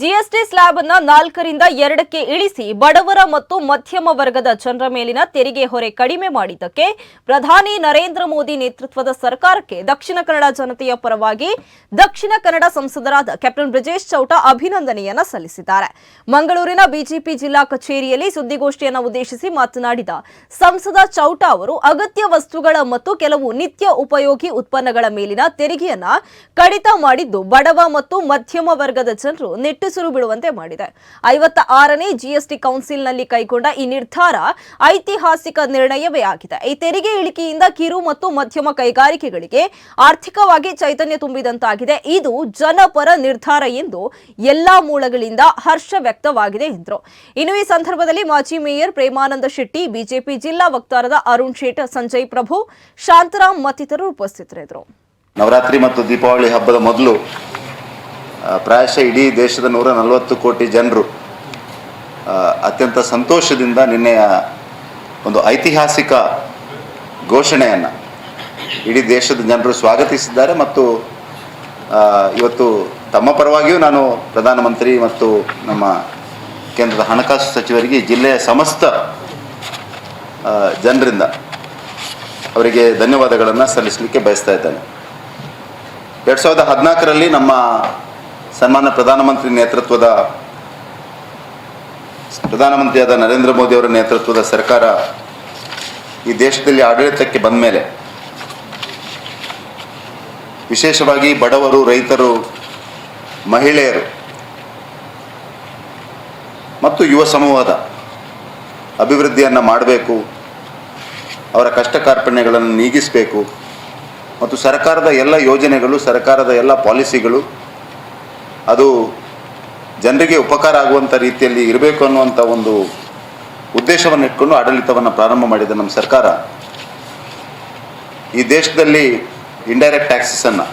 GST slab ಅನ್ನ ನಾಲ್ಕರಿಂದ ಎರಡಕ್ಕೆ ಇಳಿಸಿ ಬಡವರ ಮತ್ತು ಮಧ್ಯಮ ವರ್ಗದ ಜನರ ಮೇಲಿನ ತೆರಿಗೆ ಹೊರೆ ಕಡಿಮೆ ಮಾಡಿದ್ದಕ್ಕೆ ಪ್ರಧಾನಿ ನರೇಂದ್ರ ಮೋದಿ ನೇತೃತ್ವದ ಸರ್ಕಾರಕ್ಕೆ ದಕ್ಷಿಣ ಕನ್ನಡ ಜನತೆಯ ಪರವಾಗಿ ದಕ್ಷಿಣ ಕನ್ನಡ ಸಂಸದರಾದ ಕ್ಯಾಪ್ಟನ್ ಬ್ರಿಜೇಶ್ ಚೌಟ ಅಭಿನಂದನೆಯನ್ನ ಸಲ್ಲಿಸಿದ್ದಾರೆ. ಮಂಗಳೂರಿನ ಬಿಜೆಪಿ ಜಿಲ್ಲಾ ಕಚೇರಿಯಲ್ಲಿ ಸುದ್ದಿಗೋಷ್ಠಿಯನ್ನು ಉದ್ದೇಶಿಸಿ ಮಾತನಾಡಿದ ಸಂಸದ ಚೌಟ ಅವರು, ಅಗತ್ಯ ವಸ್ತುಗಳ ಮತ್ತು ಕೆಲವು ನಿತ್ಯ ಉಪಯೋಗಿ ಉತ್ಪನ್ನಗಳ ಮೇಲಿನ ತೆರಿಗೆಯನ್ನ ಕಡಿತ ಮಾಡಿದ್ದು ಬಡವ ಮತ್ತು ಮಧ್ಯಮ ವರ್ಗದ ಜನರು ನಿಟ್ಟುಸಿರು ಬಿಡುವಂತೆ ಮಾಡಿದೆ. ಐವತ್ತ ಆರನೇ ಜಿಎಸ್ಟಿ ಕೌನ್ಸಿಲ್ನಲ್ಲಿ ಕೈಗೊಂಡ ಈ ನಿರ್ಧಾರ ಐತಿಹಾಸಿಕ ನಿರ್ಣಯವೇ ಆಗಿದೆ. ಈ ತೆರಿಗೆ ಇಳಿಕೆಯಿಂದ ಕಿರು ಮತ್ತು ಮಧ್ಯಮ ಕೈಗಾರಿಕೆಗಳಿಗೆ ಆರ್ಥಿಕವಾಗಿ ಚೈತನ್ಯ ತುಂಬಿದಂತಾಗಿದೆ. ಇದು ಜನಪರ ನಿರ್ಧಾರ ಎಂದು ಎಲ್ಲಾ ಮೂಲಗಳಿಂದ ಹರ್ಷ ವ್ಯಕ್ತವಾಗಿದೆ ಎಂದರು. ಇನ್ನು ಈ ಸಂದರ್ಭದಲ್ಲಿ ಮಾಜಿ ಮೇಯರ್ ಪ್ರೇಮಾನಂದ ಶೆಟ್ಟಿ, ಬಿಜೆಪಿ ಜಿಲ್ಲಾ ವಕ್ತಾರದ ಅರುಣ್ ಶೇಟ್, ಸಂಜಯ್ ಪ್ರಭು, ಶಾಂತರಾಮ್ ಮತ್ತಿತರರು ಉಪಸ್ಥಿತರಿದ್ದರು. ನವರಾತ್ರಿ ಮತ್ತು ದೀಪಾವಳಿ ಹಬ್ಬದ ಮೊದಲು ಪ್ರಾಯಶಃ ಇಡೀ ದೇಶದ ನೂರ ನಲವತ್ತು ಕೋಟಿ ಜನರು ಅತ್ಯಂತ ಸಂತೋಷದಿಂದ ನಿನ್ನೆಯ ಒಂದು ಐತಿಹಾಸಿಕ ಘೋಷಣೆಯನ್ನು ಇಡೀ ದೇಶದ ಜನರು ಸ್ವಾಗತಿಸಿದ್ದಾರೆ ಮತ್ತು ಇವತ್ತು ತಮ್ಮ ಪರವಾಗಿಯೂ ನಾನು ಪ್ರಧಾನಮಂತ್ರಿ ಮತ್ತು ನಮ್ಮ ಕೇಂದ್ರದ ಹಣಕಾಸು ಸಚಿವರಿಗೆ, ಜಿಲ್ಲೆಯ ಸಮಸ್ತ ಜನರಿಂದ ಅವರಿಗೆ ಧನ್ಯವಾದಗಳನ್ನು ಸಲ್ಲಿಸಲಿಕ್ಕೆ ಬಯಸ್ತಾ ಇದ್ದೇನೆ. ಎರಡು ಸಾವಿರದ ಹದಿನಾಲ್ಕರಲ್ಲಿ ನಮ್ಮ ಸನ್ಮಾನ್ಯ ಪ್ರಧಾನಮಂತ್ರಿ ನೇತೃತ್ವದ ಪ್ರಧಾನಮಂತ್ರಿಯಾದ ನರೇಂದ್ರ ಮೋದಿ ಅವರ ನೇತೃತ್ವದ ಸರ್ಕಾರ ಈ ದೇಶದಲ್ಲಿ ಆಡಳಿತಕ್ಕೆ ಬಂದ ಮೇಲೆ ವಿಶೇಷವಾಗಿ ಬಡವರು, ರೈತರು, ಮಹಿಳೆಯರು ಮತ್ತು ಯುವ ಸಮೂಹದ ಅಭಿವೃದ್ಧಿಯನ್ನು ಮಾಡಬೇಕು, ಅವರ ಕಷ್ಟ ಕಾರ್ಪಣ್ಯಗಳನ್ನು ನೀಗಿಸಬೇಕು ಮತ್ತು ಸರ್ಕಾರದ ಎಲ್ಲ ಯೋಜನೆಗಳು, ಸರ್ಕಾರದ ಎಲ್ಲ ಪಾಲಿಸಿಗಳು ಅದು ಜನರಿಗೆ ಉಪಕಾರ ಆಗುವಂಥ ರೀತಿಯಲ್ಲಿ ಇರಬೇಕು ಅನ್ನುವಂಥ ಒಂದು ಉದ್ದೇಶವನ್ನು ಇಟ್ಕೊಂಡು ಆಡಳಿತವನ್ನು ಪ್ರಾರಂಭ ಮಾಡಿದ ನಮ್ಮ ಸರ್ಕಾರ ಈ ದೇಶದಲ್ಲಿ ಇಂಡೈರೆಕ್ಟ್ ಟ್ಯಾಕ್ಸಸನ್ನು